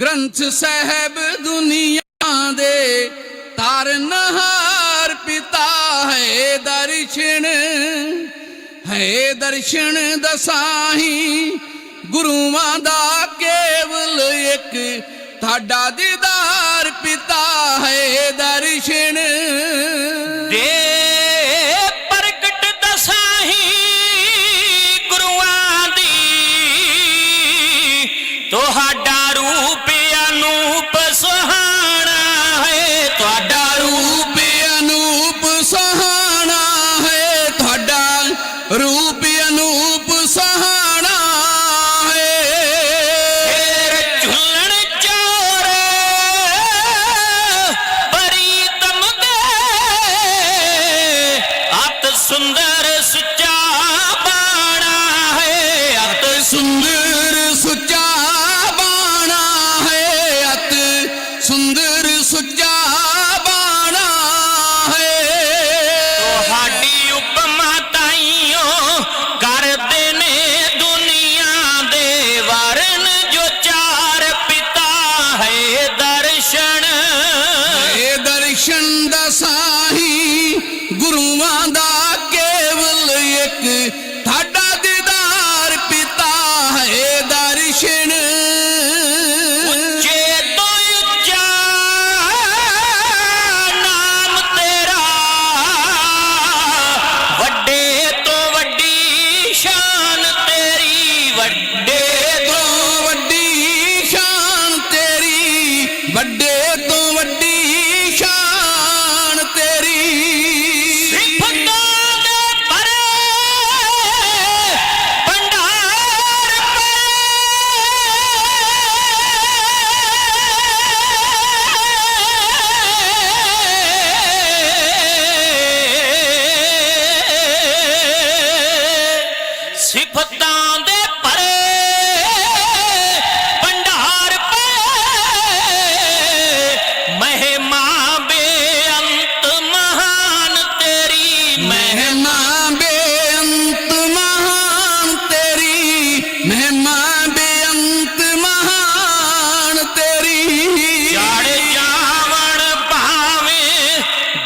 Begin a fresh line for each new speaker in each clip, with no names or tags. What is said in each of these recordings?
ਗ੍ਰੰਥ ਸਾਹਿਬ ਦੁਨੀਆ ਦੇ ਤਾਰ ਨਹਾਰ ਪਿਤਾ ਹੈ ਦਰਸ਼ਨ ਹੈ ਦਰਸ਼ਨ ਦਸਾਹੀ। ਗੁਰੂਆਂ ਦਾ ਕੇਵਲ ਇੱਕ ਤੁਹਾਡਾ ਦੀਦਾਰ ਪਿਤਾ ਹੈ ਦਰਸ਼ਨ।
ஆசா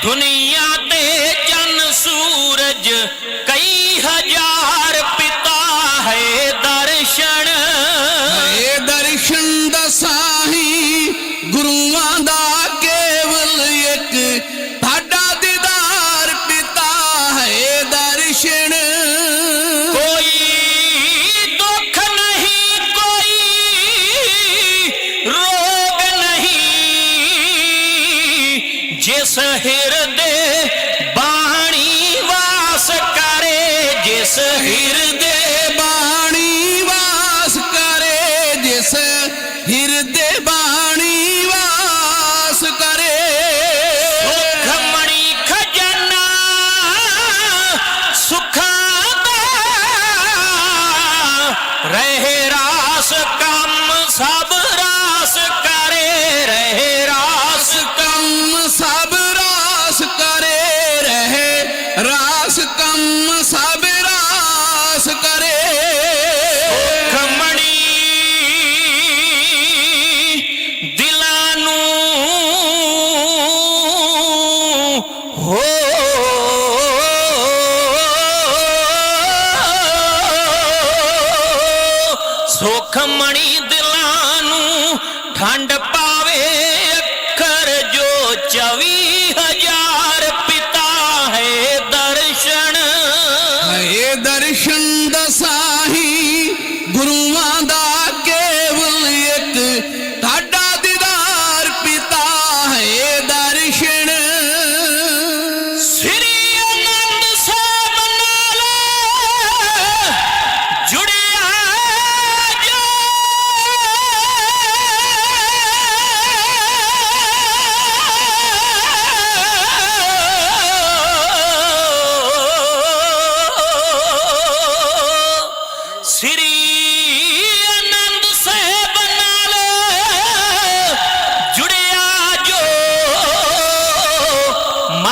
ਦੁਨੀਆ ਤੇ ਚੰਨ ਸੂਰਜ ਕਈ ਮਣੀ ਦਿਲਾਂ ਨੂੰ ਠੰਡ ਪਾਵੇ।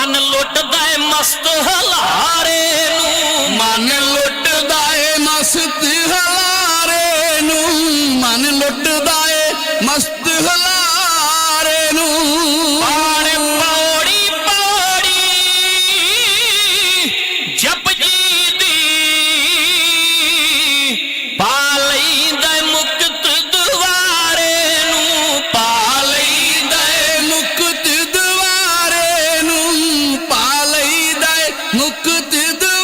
ਮਨ ਲੁੱਟਦਾ ਮਸਤ ਹਲਾਰੇ ਨੂੰ।
ਮਨ ਲੁੱਟਦਾ ਮਸਤ ਹਲਾਰੇ ਨੂੰ। ਮਨ ਲੁੱਟਦਾ Adı da